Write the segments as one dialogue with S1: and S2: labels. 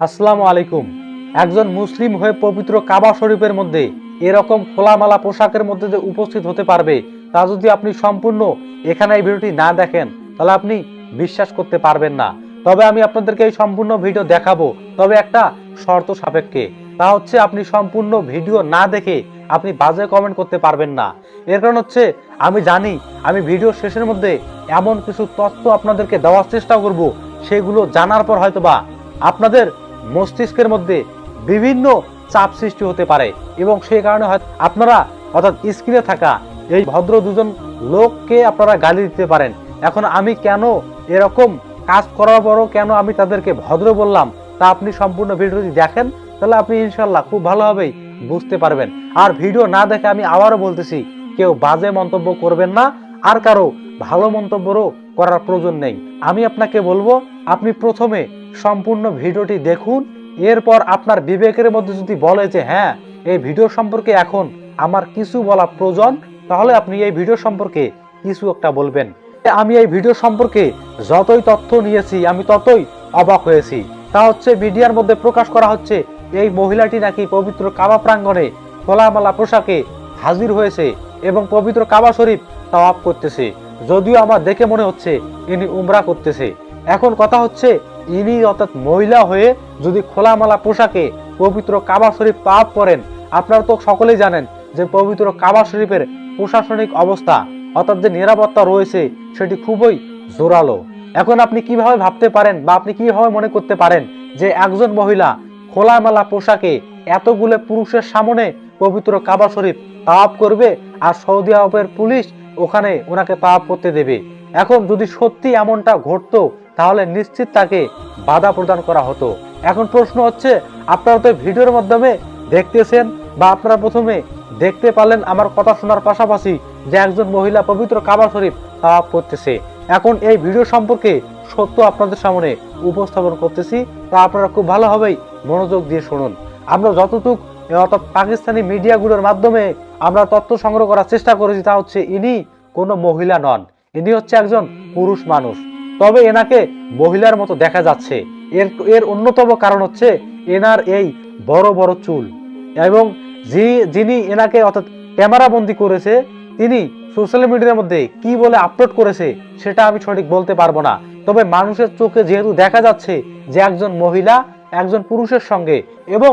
S1: আসসালামু আলাইকুম। একজন মুসলিম হয়ে পবিত্র কাবা শরীফের মধ্যে এরকম খোলামালা পোশাকের মধ্যে যে উপস্থিত হতে পারবে, তা যদি আপনি সম্পূর্ণ এখানে এই ভিডিওটি না দেখেন, তাহলে আপনি বিশ্বাস করতে পারবেন না। তবে আমি আপনাদেরকে এই সম্পূর্ণ ভিডিও দেখাবো। তবে একটা শর্ত সাপেক্ষে, তা হচ্ছে আপনি সম্পূর্ণ ভিডিও না দেখে আপনি বাজে কমেন্ট করতে পারবেন না। এর কারণ হচ্ছে, আমি জানি, আমি ভিডিও শেষের মধ্যে এমন কিছু তথ্য আপনাদেরকে দেওয়ার চেষ্টা করব, সেগুলো জানার পর হয়তোবা আপনাদের মস্তিষ্কের মধ্যে বিভিন্ন চাপ সৃষ্টি হতে পারে এবং সেই কারণে আপনারা অর্থাৎ স্ক্রিনে থাকা এই ভদ্র দুজন লোককে আপনারা গালি দিতে পারেন। এখন আমি কেন এরকম কাজ করার পরও কেন আমি তাদেরকে ভদ্র বললাম তা আপনি সম্পূর্ণ ভিডিওটি দেখেন, তাহলে আপনি ইনশাল্লাহ খুব ভালোভাবেই বুঝতে পারবেন। আর ভিডিও না দেখে আমি আবারও বলতেছি, কেউ বাজে মন্তব্য করবেন না, আর কারও ভালো মন্তব্যরও করার প্রয়োজন নেই। আমি আপনাকে বলব, আপনি প্রথমে সম্পূর্ণ ভিডিওটি দেখুন, এরপর আপনার বিবেকের মধ্যে যদি বলে যে হ্যাঁ এই ভিডিও সম্পর্কে এখন আমার কিছু বলা প্রয়োজন, তাহলে আপনি এই ভিডিও সম্পর্কে কিছু একটা বলবেন। আমি এই ভিডিও সম্পর্কে যতই তথ্য নিয়েছি, আমি ততই অবাক হয়েছি। তা হচ্ছে, মিডিয়ার মধ্যে প্রকাশ করা হচ্ছে, এই মহিলাটি নাকি পবিত্র কাবা প্রাঙ্গণে খোলামালা পোশাকে হাজির হয়েছে এবং পবিত্র কাবা শরীফ তাওয়াব করতেছে। যদিও আমার দেখে মনে হচ্ছে, ইনি উমরা করতেছে। এখন কথা হচ্ছে ইনি অর্থাৎ মহিলা হয়ে যদি খোলামালা পোশাকে পবিত্র কাবা শরীফ তাওয়াব করেন, আপনারা তো সকলেই জানেন যে পবিত্র কাবা শরীফের প্রশাসনিক অবস্থা অর্থাৎ যে নিরাপত্তা রয়েছে, সেটি খুবই জোরালো। এখন আপনি কীভাবে ভাবতে পারেন বা আপনি কীভাবে মনে করতে পারেন যে একজন মহিলা খোলামেলা পোশাকে এতগুলো পুরুষের সামনে পবিত্র কাবা শরীফ তাওয়াব করবে আর সৌদি আরবের পুলিশ ওখানে ওনাকে তাওয়াব করতে দেবে? এখন যদি সত্যি এমনটা ঘটতো তাহলে নিশ্চিত তাকে বাধা প্রদান করা হতো। এখন প্রশ্ন হচ্ছে, আপনারা তো ভিডিওর মাধ্যমে দেখতেছেন বা আপনারা প্রথমে দেখতে পারলেন আমার কথা শোনার পাশাপাশি যে একজন মহিলা পবিত্র কাবা শরীফ তাওয়াব করতেছে। এখন এই ভিডিও সম্পর্কে সত্য আপনাদের সামনে উপস্থাপন করতেছি, তা আপনারা খুব ভালোভাবেই মনোযোগ দিয়ে শুনুন। আমরা যতটুক অর্থাৎ পাকিস্তানি মিডিয়াগুলোর মাধ্যমে আমরা তথ্য সংগ্রহ করার চেষ্টা করেছি, তা হচ্ছে ইনি কোনো মহিলা নন। ইনি হচ্ছে একজন পুরুষ মানুষ। তবে এনাকে মহিলার মতো দেখা যাচ্ছে। এর এর অন্যতম কারণ হচ্ছে এনার এই বড় বড় চুল। এবং যে যিনি এনাকে অর্থাৎ ক্যামেরা বন্দি করেছে, তিনি সোশ্যাল মিডিয়ার মধ্যে কি বলে আপলোড করেছে, সেটা আমি সঠিক বলতে পারব না। তবে মানুষের চোখে যেহেতু দেখা যাচ্ছে যে একজন মহিলা, একজন পুরুষের সঙ্গে, এবং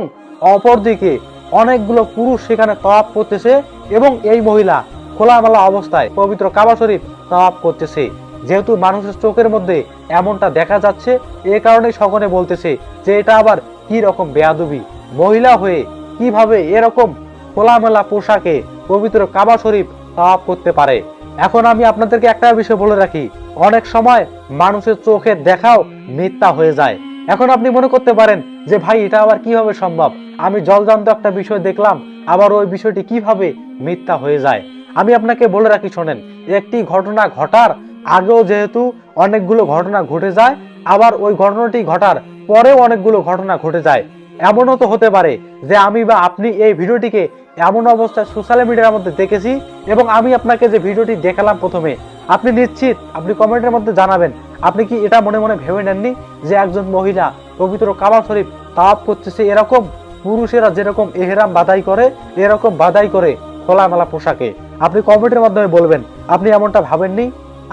S1: অপরদিকে অনেকগুলো পুরুষ সেখানে তওয়াব করতেছে, এবং এই মহিলা খোলামেলা অবস্থায় পবিত্র কাবা শরীফ তওয়াব করতেছে। যেহেতু মানুষের চোখের মধ্যে এমনটা দেখা যাচ্ছে, এ কারণেই সকলে বলতেছে যে এটা আবার কি রকম বেয়াদবি। মহিলা হয়ে কীভাবে এরকম খোলামেলা পোশাকে পবিত্র কাবা শরীফ তাওয়াব করতে পারে? এখন আমি আপনাদেরকে একটা বিষয় বলে রাখি, অনেক সময় মানুষের চোখের দেখাও মিথ্যা হয়ে যায়। এখন আপনি মনে করতে পারেন যে, ভাই, এটা আবার কীভাবে সম্ভব? আমি জলজান্ত একটা বিষয় দেখলাম, আবার ওই বিষয়টি কীভাবে মিথ্যা হয়ে যায়? আমি আপনাকে বলে রাখি, শোনেন, একটি ঘটনা ঘটার আগেও যেহেতু অনেকগুলো ঘটনা ঘটে যায়, আবার ওই ঘটনাটি ঘটার পরেও অনেকগুলো ঘটনা ঘটে যায়। এমনও তো হতে পারে যে আমি বা আপনি এই ভিডিওটিকে এমন অবস্থায় সোশ্যাল মিডিয়ার মধ্যে দেখেছি এবং আমি আপনাকে যে ভিডিওটি দেখালাম প্রথমে, আপনি নিশ্চিত আপনি কমেন্টের মধ্যে জানাবেন, আপনি কি এটা মনে মনে ভেবে নেননি যে একজন মহিলা পবিত্র কাবা শরীফ তাওয়াব করতেছে এরকম পুরুষেরা যেরকম এহেরাম বাদাই করে, এরকম বাদাই করে খোলামেলা পোশাকে। আপনি কমেন্টের মাধ্যমে বলবেন, আপনি এমনটা ভাবেননি?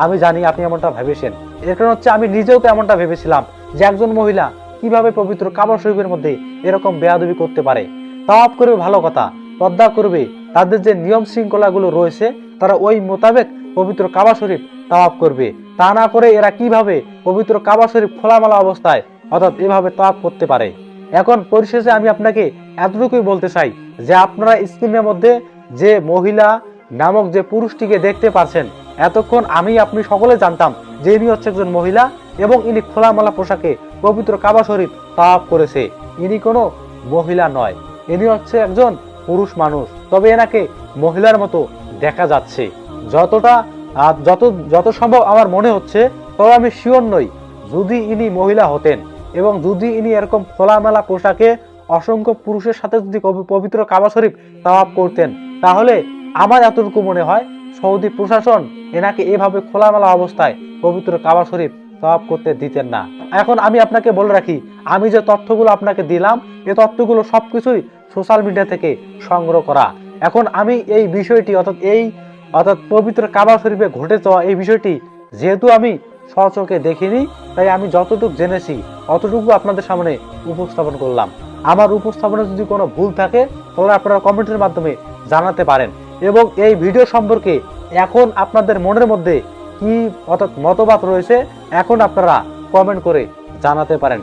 S1: আমি জানি আপনি এমনটা ভেবেছেন। এর কারণ হচ্ছে আমি নিজেও তো এমনটা ভেবেছিলাম যে একজন মহিলা কীভাবে পবিত্র কাবা শরীফের মধ্যে এরকম বেয়াদবি করতে পারে। তাওয়াব করবে ভালো কথা পদ্মা করবে, তাদের যে নিয়ম শৃঙ্খলাগুলো রয়েছে, তারা ওই মোতাবেক পবিত্র কাবা শরীফ তাওয়াব করবে। তা না করে এরা কীভাবে পবিত্র কাবা শরীফ খোলামেলা অবস্থায় অর্থাৎ এভাবে তাওয়াব করতে পারে। এখন পরিশেষে আমি আপনাকে এতটুকুই বলতে চাই যে আপনারা স্ক্রিনের মধ্যে যে মহিলা নামক যে পুরুষটিকে দেখতে পারছেন এতক্ষণ আমি আপনি সকলে জানতাম যে ইনি হচ্ছে একজন মহিলা এবং ইনি খোলামেলা পোশাকে পবিত্র কাবা শরীফ তাওয়াব করেছে। ইনি কোনো মহিলা নয়, ইনি হচ্ছে একজন পুরুষ মানুষ। তবে এনাকে মহিলার মতো দেখা যাচ্ছে। যতটা যত যত সম্ভব আমার মনে হচ্ছে, তবে আমি শিওর নই যদি ইনি মহিলা হতেন এবং যদি ইনি এরকম খোলামেলা পোশাকে অসংখ্য পুরুষের সাথে যদি পবিত্র কাবা শরীফ তাওয়াব করতেন, তাহলে আমার এতটুকু মনে হয় সৌদি প্রশাসন এনাকে এভাবে খোলামেলা অবস্থায় পবিত্র কাবা শরীফ তওয়াব করতে দিতেন না। এখন আমি আপনাকে বলে রাখি, আমি যে তথ্যগুলো আপনাকে দিলাম এই তথ্যগুলো সবকিছুই সোশ্যাল মিডিয়া থেকে সংগ্রহ করা। এখন আমি এই বিষয়টি, অর্থাৎ এই, অর্থাৎ পবিত্র কাবা শরীফে ঘটে যাওয়া এই বিষয়টি যেহেতু আমি সচকে দেখিনি, তাই আমি যতটুকু জেনেছি, অতটুকু আপনাদের সামনে উপস্থাপন করলাম। আমার উপস্থাপনে যদি কোনো ভুল থাকে, তাহলে আপনারা কমেন্টের মাধ্যমে জানাতে পারেন। এবং এই ভিডিও সম্পর্কে এখন আপনাদের মনের মধ্যে কি মতবাদ রয়েছে, এখন আপনারা কমেন্ট করে জানাতে পারেন।